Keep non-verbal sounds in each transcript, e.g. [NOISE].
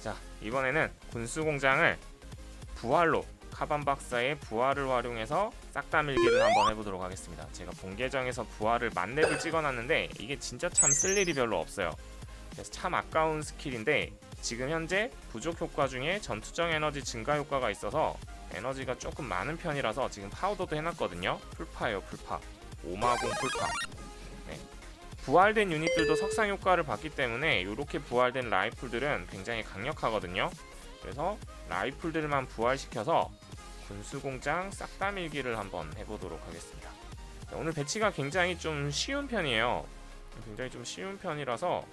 자 이번에는 군수 공장을 부활로 카반 박사의 부활을 활용해서 싹다 밀기를 한번 해보도록 하겠습니다. 제가 본 계정에서 부활을 만렙을 찍어놨는데 이게 진짜 참 쓸 일이 별로 없어요. 그래서 참 아까운 스킬인데 지금 현재 부족 효과 중에 전투적 에너지 증가 효과가 있어서 에너지가 조금 많은 편이라서 지금 파우더도 해놨거든요. 풀파예요, 풀파. 오마공 풀파. 네. 부활된 유닛들도 석상 효과를 받기 때문에 이렇게 부활된 라이플들은 굉장히 강력하거든요. 그래서 라이플들만 부활시켜서 군수공장 싹다 밀기를 한번 해보도록 하겠습니다. 자, 오늘 배치가 굉장히 좀 쉬운 편이에요. 굉장히 좀 쉬운 편이라서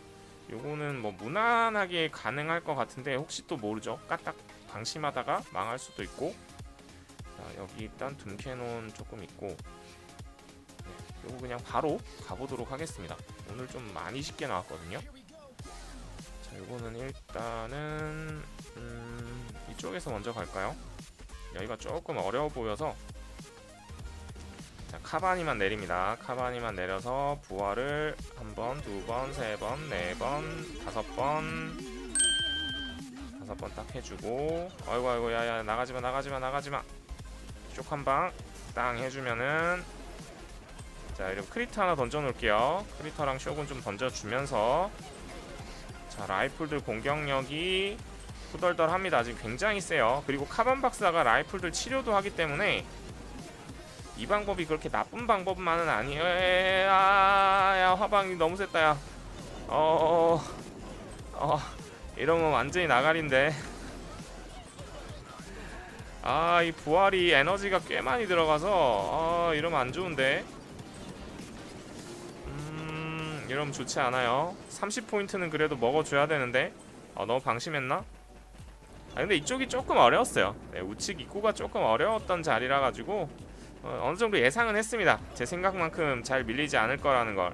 요거는 뭐 무난하게 가능할 것 같은데 혹시 또 모르죠? 까딱 방심하다가 망할 수도 있고 자, 여기 일단 둠캐논 조금 있고 네, 그냥 바로 가보도록 하겠습니다. 오늘 좀 많이 쉽게 나왔거든요. 자, 요거는 일단은 음, 이쪽에서 먼저 갈까요? 여기가 조금 어려워 보여서 자, 카바니만 내립니다. 카바니만 내려서 부활을 한 번, 두 번, 세 번, 네 번, 다섯 번, 다섯 번 딱 해주고, 아이고 아이고 야야 나가지마 나가지마 나가지마. 쪽 한 방 땅 해주면은 자 이렇게 크리트 하나 던져놓을게요. 크리터랑 쇼군 좀 던져주면서 자 라이플들 공격력이 후덜덜합니다. 지금 굉장히 세요. 그리고 카반 박사가 라이플들 치료도 하기 때문에 이 방법이 그렇게 나쁜 방법만은 아니에요. 아, 야 화방이 너무 셌다 야. 어, 어, 이러면 완전히 나가린데. 아, 이 부활이 에너지가 꽤 많이 들어가서 아, 이러면 안 좋은데. 음, 이러면 좋지 않아요. 30포인트는 그래도 먹어줘야 되는데. 어, 너무 방심했나? 아, 근데 이쪽이 조금 어려웠어요. 네, 우측 입구가 조금 어려웠던 자리라 가지고 어, 어느 정도 예상은 했습니다. 제 생각만큼 잘 밀리지 않을 거라는 걸.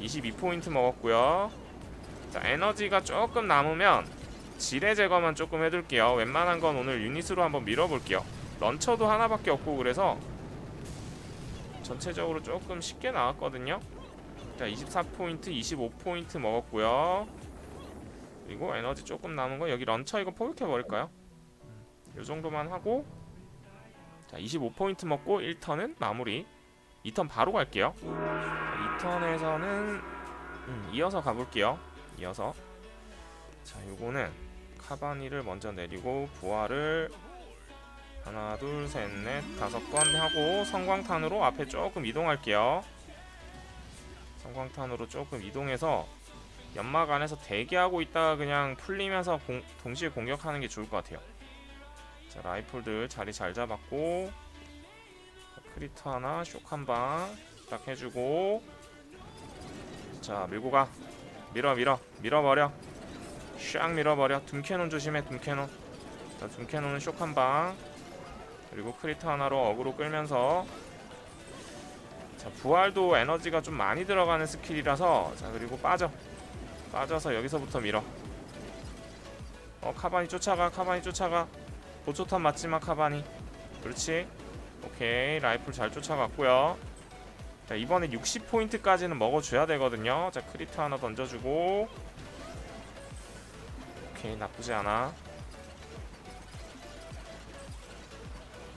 22포인트 먹었고요. 자, 에너지가 조금 남으면 지뢰 제거만 조금 해둘게요. 웬만한 건 오늘 유닛으로 한번 밀어볼게요. 런처도 하나밖에 없고 그래서 전체적으로 조금 쉽게 나왔거든요. 자, 24포인트, 25포인트 먹었고요. 그리고 에너지 조금 남은 거 여기 런처 이거 포획해 버릴까요? 이 정도만 하고. 자 25포인트 먹고 1턴은 마무리. 2턴 바로 갈게요. 2턴에서는 음, 이어서 가볼게요. 이어서. 자 요거는 카바니를 먼저 내리고 부활을 하나 둘 셋 넷 다섯 번 하고 성광탄으로 앞에 조금 이동할게요 성광탄으로 조금 이동해서 연막 안에서 대기하고 있다가 그냥 풀리면서 공- 동시에 공격하는 게 좋을 것 같아요. 자 라이플들 자리 잘 잡았고 자, 크리트 하나 쇼크 한방 딱 해주고. 자 밀고 가. 밀어 밀어. 밀어버려. 샥 밀어버려. 둠캐논 조심해 둠캐논. 자 둠캐논은 쇼크 한방. 그리고 크리트 하나로 어그로 끌면서 자 부활도 에너지가 좀 많이 들어가는 스킬이라서 자 그리고 빠져. 빠져서 여기서부터 밀어. 어 카바니 쫓아가 카바니 쫓아가. 보초탄 맞지마 카바니. 그렇지. 오케이 라이플 잘 쫓아갔고요. 자 이번에 60포인트까지는 먹어줘야 되거든요. 자 크리트 하나 던져주고. 오케이 나쁘지 않아.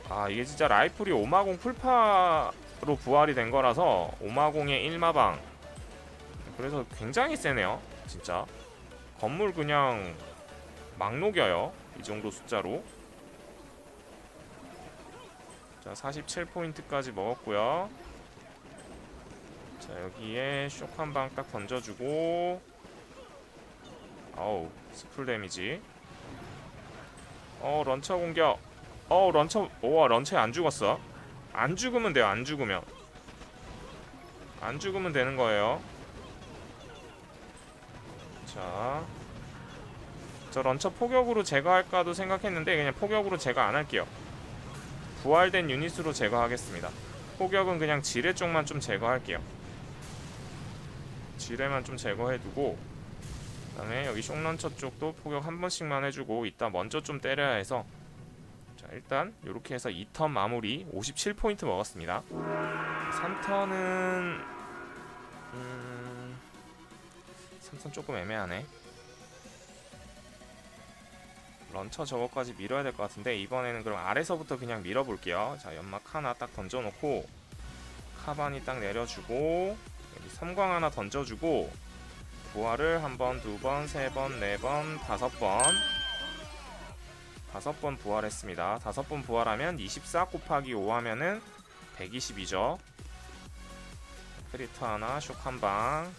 아 이게 진짜 라이플이 오마공 풀파 로 부활이 된 거라서 오마공의 일마방. 그래서 굉장히 세네요 진짜. 건물 그냥 막 녹여요 이 정도 숫자로. 자 47포인트까지 먹었고요. 자 여기에 쇼크 한 방 딱 던져주고. 아우 스풀 데미지. 어 런처 공격. 어 런처 오와 런처에 안 죽었어 안 죽으면 돼요 안 죽으면 안 죽으면 되는 거예요 자, 저 런처 포격으로 제거할까도 생각했는데 그냥 포격으로 제거 안 할게요. 부활된 유닛으로 제거하겠습니다. 포격은 그냥 지뢰 쪽만 좀 제거할게요. 지뢰만 좀 제거해두고 그 다음에 여기 숑런처 쪽도 포격 한 번씩만 해주고 이따 먼저 좀 때려야 해서 자 일단 이렇게 해서 2턴 마무리 57포인트 먹었습니다. 3턴은 음... 3턴 조금 애매하네. 런처 저거까지 밀어야 될 것 같은데 이번에는 그럼 아래서부터 그냥 밀어볼게요. 자 연막 하나 딱 던져놓고 카반이 딱 내려주고 여기 섬광 하나 던져주고 부활을 한 번, 두 번, 세 번, 네 번, 다섯 번 다섯 번 부활했습니다. 다섯 번 부활하면 24 곱하기 5 하면은 120이죠. 크리트 하나, 쇼 한방.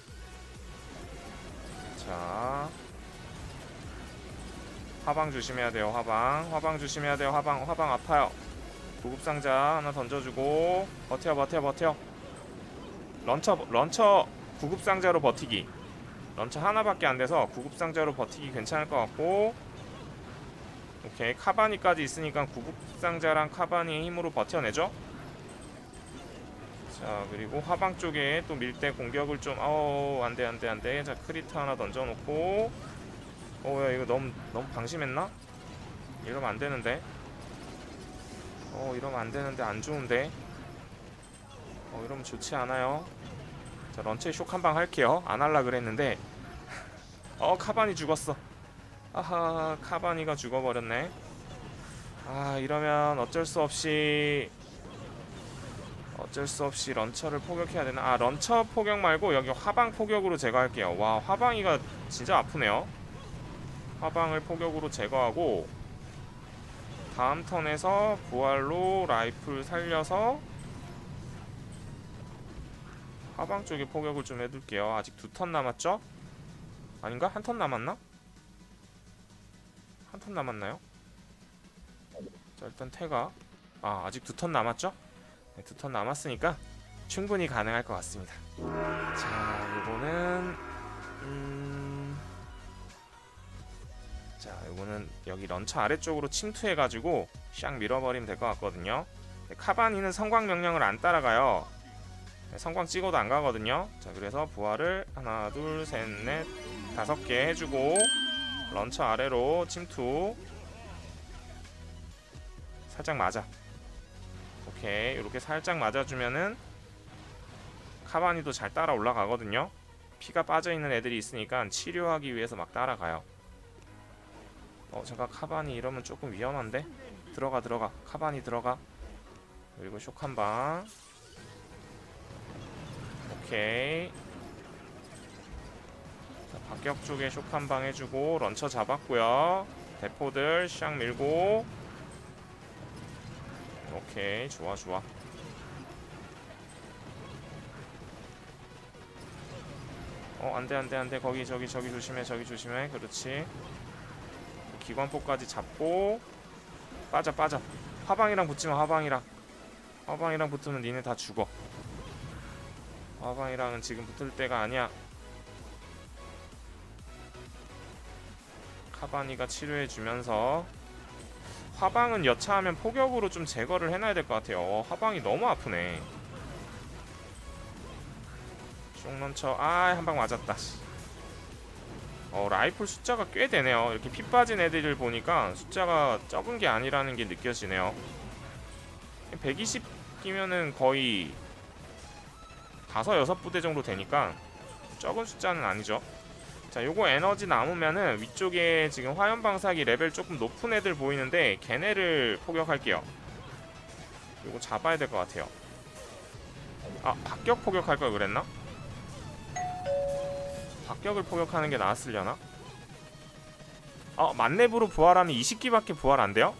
자. 화방 조심해야 돼요 화방. 화방 조심해야 돼요 화방. 화방 아파요. 구급상자 하나 던져주고 버텨 버텨 버텨. 런처 런처 구급상자로 버티기. 런처 하나밖에 안 돼서 구급상자로 버티기 괜찮을 것 같고 오케이 카바니까지 있으니까 구급상자랑 카바니의 힘으로 버텨내죠. 자 그리고 화방 쪽에 또밀때 공격을 좀 어우 안돼 안돼 안돼. 자 크리트 하나 던져놓고. 어야 이거 너무 너무 방심했나? 이러면 안 되는데. 어 이러면 안 되는데 안 좋은데. 어 이러면 좋지 않아요. 자 런처에 쇼 한 방 할게요. 안 할라 그랬는데. [LAUGHS] 어 카바니 죽었어 아하 카바니가 죽어버렸네 아 이러면 어쩔 수 없이 어쩔 수 없이 런처를 포격해야 되나 아 런처 포격 말고 여기 화방 포격으로 제거할게요 와 화방이가 진짜 아프네요 화방을 포격으로 제거하고 다음 턴에서 부활로 라이플 살려서 화방 쪽에 포격을 좀 해둘게요 아직 두 턴 남았죠? 아닌가? 한 턴 남았나? 한턴 남았나요? 자 일단 태가. 아 아직 두 턴 남았죠? 네, 두 턴 남았으니까 충분히 가능할 것 같습니다. 자 요거는 음... 자 요거는 여기 런처 아래쪽으로 침투해가지고 샥 밀어버리면 될 것 같거든요. 네, 카바니는 성광 명령을 안 따라가요. 네, 성광 찍어도 안 가거든요. 자 그래서 부활을 하나 둘 셋 넷 다섯 개 해주고 런처 아래로 침투. 살짝 맞아. 오케이. 이렇게 살짝 맞아주면은 카바니도 잘 따라 올라가거든요. 피가 빠져있는 애들이 있으니까 치료하기 위해서 막 따라가요. 어 잠깐 카바니 이러면 조금 위험한데? 들어가 들어가. 카바니 들어가. 그리고 쇼 한방. 오케이. 자, 박격 쪽에 쇼 한방 해주고 런처 잡았고요. 대포들 샥 밀고. 오케이 좋아 좋아. 어 안돼 안돼 안돼. 거기 저기 저기 조심해 저기 조심해. 그렇지. 기관포까지 잡고. 빠져 빠져. 화방이랑 붙지마 화방이랑. 화방이랑 붙으면 니네 다 죽어. 화방이랑은 지금 붙을 때가 아니야 카바니가 치료해주면서 화방은 여차하면 포격으로 좀 제거를 해놔야 될 것 같아요. 어, 화방이 너무 아프네. 쪽런처 아한 방 맞았다. 씨. 어 라이플 숫자가 꽤 되네요. 이렇게 피 빠진 애들을 보니까 숫자가 적은 게 아니라는 게 느껴지네요. 120기면은 거의 다섯 여섯 부대 정도 되니까 적은 숫자는 아니죠 자 요거 에너지 남으면은 위쪽에 지금 화염방사기 레벨 조금 높은 애들 보이는데 걔네를 포격할게요 요거 잡아야 될 것 같아요 아 박격 포격할 걸 그랬나? 박격을 포격하는 게 나았으려나? 어 만렙으로 부활하면 20기밖에 부활 안 돼요?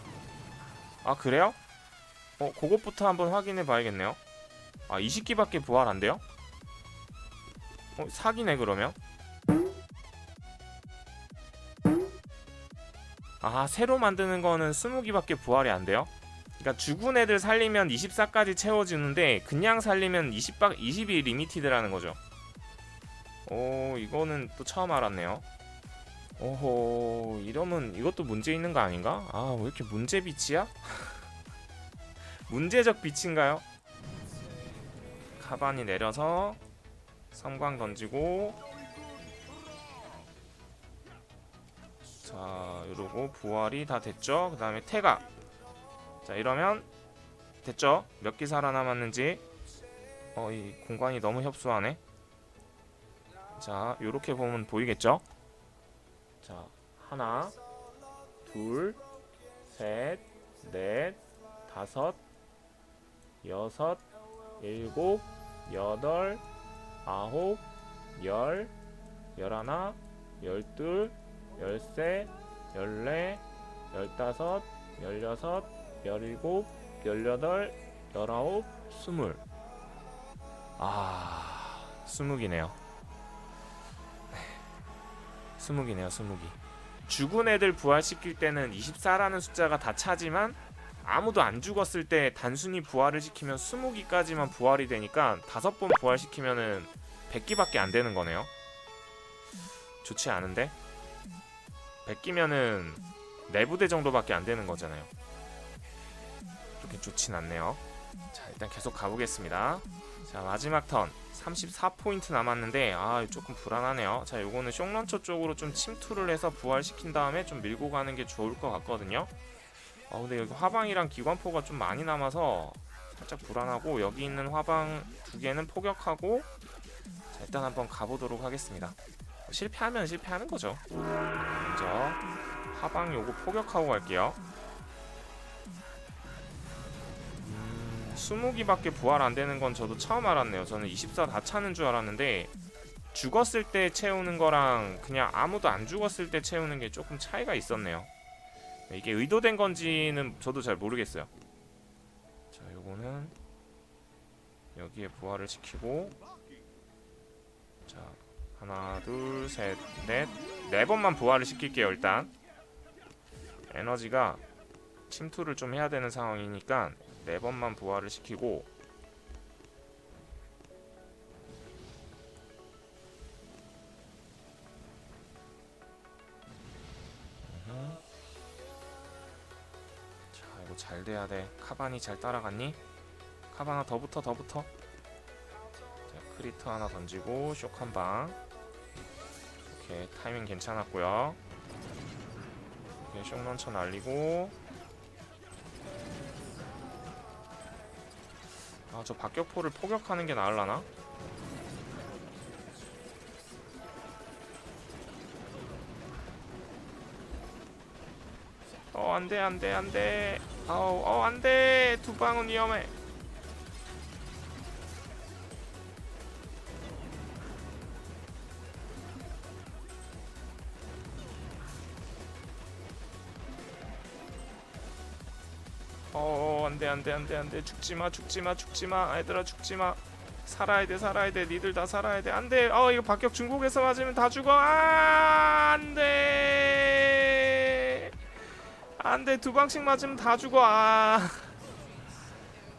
아 그래요? 어 그것부터 한번 확인해 봐야겠네요 아 20기밖에 부활 안 돼요? 어 사기네 그러면 아 새로 만드는 거는 20기밖에 부활이 안 돼요? 그러니까 죽은 애들 살리면 24까지 채워지는데 그냥 살리면 20박 20이 리미티드라는 거죠. 오 이거는 또 처음 알았네요. 오호 이러면 이것도 문제 있는 거 아닌가? 아 왜 이렇게 문제 빛이야? [LAUGHS] 문제적 빛인가요? 카반이 내려서 섬광 던지고 이러고 부활이 다 됐죠 그 다음에 태가 자 이러면 됐죠? 몇 개 살아남았는지 어 이 공간이 너무 협소하네 자 요렇게 보면 보이겠죠? 자 하나 둘셋넷 다섯 여섯 일곱 여덟 아홉 열 열하나 열둘 열세 열네 열다섯 열여섯 열일곱 열여덟 열아홉 스물 아 스무기네요 스무기네요 스무기 죽은 애들 부활시킬 때는 24라는 숫자가 다 차지만 아무도 안 죽었을 때 단순히 부활을 시키면 20기까지만 부활이 되니까 다섯 번 부활시키면은 100기밖에 안 되는 거네요. 좋지 않은데? 100기면은 네 부대 정도밖에 안 되는 거잖아요. 그렇게 좋진 않네요. 자, 일단 계속 가보겠습니다. 자, 마지막 턴 34포인트 남았는데 아, 조금 불안하네요. 자, 요거는 숑런처 쪽으로 좀 침투를 해서 부활시킨 다음에 좀 밀고 가는 게 좋을 것 같거든요. 아 근데 여기 화방이랑 기관포가 좀 많이 남아서 살짝 불안하고 여기 있는 화방 두 개는 포격하고 자 일단 한번 가보도록 하겠습니다 실패하면 실패하는 거죠 먼저 화방 요거 포격하고 갈게요. 음, 20기밖에 부활 안 되는 건 저도 처음 알았네요. 저는 24 다 차는 줄 알았는데 죽었을 때 채우는 거랑 그냥 아무도 안 죽었을 때 채우는 게 조금 차이가 있었네요. 이게 의도된 건지는 저도 잘 모르겠어요. 자, 요거는 여기에 부활을 시키고 자, 하나, 둘, 셋, 넷, 네 번만 부활을 시킬게요, 일단. 에너지가 침투를 좀 해야 되는 상황이니까 네 번만 부활을 시키고. 자 이거 잘 돼야 돼. 카반이 잘 따라갔니? 카반 하나 더 붙어 더 붙어 자 크리터 하나 던지고 쇼 한방 오케이 타이밍 괜찮았고요. 오케이 쇼 런처 날리고. 아 저 박격포를 포격하는 게 나을라나? 어 안돼 안돼 안돼. 아우 어 안돼. 두 방은 위험해 안돼 안돼 안돼 안돼. 죽지마 죽지마 죽지마. 얘들아 죽지마. 살아야 돼 살아야 돼. 니들 다 살아야 돼. 안돼. 어 이거 박격 중국에서 맞으면 다 죽어. 아 안돼. 안돼. 두 방씩 맞으면 다 죽어. 아.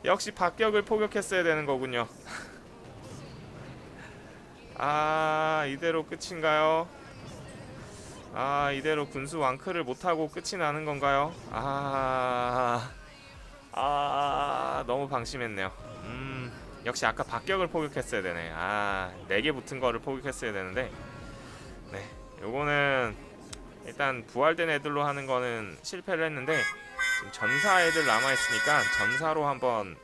역시 박격을 포격했어야 되는 거군요. 아 이대로 끝인가요? 아 이대로 군수 왕크를 못하고 끝이 나는 건가요? 아 아 너무 방심했네요. 음 역시 아까 박격을 포격했어야 되네. 아네 개 붙은 거를 포격했어야 되는데 네 요거는 일단 부활된 애들로 하는 거는 실패를 했는데 지금 전사 애들 남아 있으니까 전사로 한번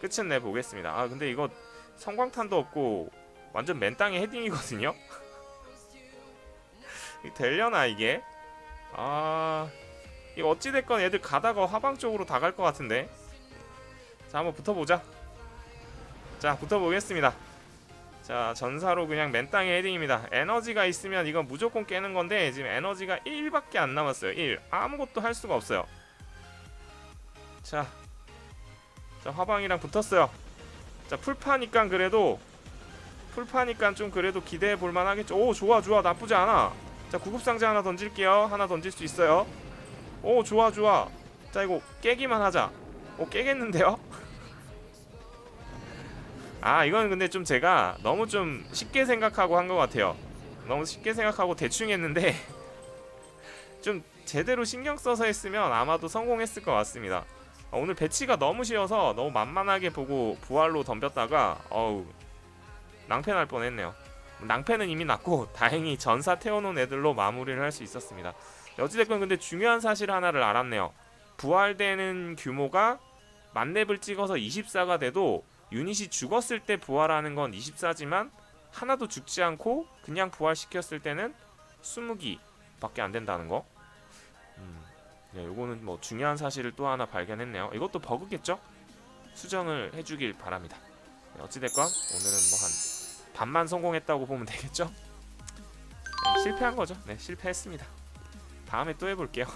끝은 내 보겠습니다. 아 근데 이거 성광탄도 없고 완전 맨 땅에 헤딩이거든요. [LAUGHS] 이 되려나 이게? 아 이거 어찌됐건 애들 가다가 화방 쪽으로 다 갈 것 같은데. 자 한번 붙어보자. 자 붙어보겠습니다. 자 전사로 그냥 맨 땅에 헤딩입니다. 에너지가 있으면 이건 무조건 깨는 건데 지금 에너지가 1밖에 안 남았어요. 1 아무것도 할 수가 없어요. 자, 자 화방이랑 붙었어요. 자 풀파니까 그래도 풀파니까 좀 그래도 기대해 볼만 하겠죠? 오 좋아 좋아. 나쁘지 않아. 자 구급상자 하나 던질게요. 하나 던질 수 있어요 오 좋아 좋아. 자 이거 깨기만 하자. 오 깨겠는데요? [LAUGHS] 아 이건 근데 좀 제가 너무 좀 쉽게 생각하고 한 것 같아요. 너무 쉽게 생각하고 대충 했는데 [LAUGHS] 좀 제대로 신경 써서 했으면 아마도 성공했을 것 같습니다. 아, 오늘 배치가 너무 쉬워서 너무 만만하게 보고 부활로 덤볐다가 어우 낭패 날 뻔했네요. 낭패는 이미 났고 [LAUGHS] 다행히 전사 태워놓은 애들로 마무리를 할 수 있었습니다 어찌됐건 근데 중요한 사실 하나를 알았네요. 부활되는 규모가 만렙을 찍어서 24가 돼도 유닛이 죽었을 때 부활하는 건 24지만 하나도 죽지 않고 그냥 부활시켰을 때는 20기밖에 안 된다는 거. 음, 네, 요거는 뭐 중요한 사실을 또 하나 발견했네요. 이것도 버그겠죠? 수정을 해주길 바랍니다. 네, 어찌됐건 오늘은 뭐 한 반만 성공했다고 보면 되겠죠? 네, 실패한 거죠. 네, 실패했습니다. 다음에 또 해볼게요.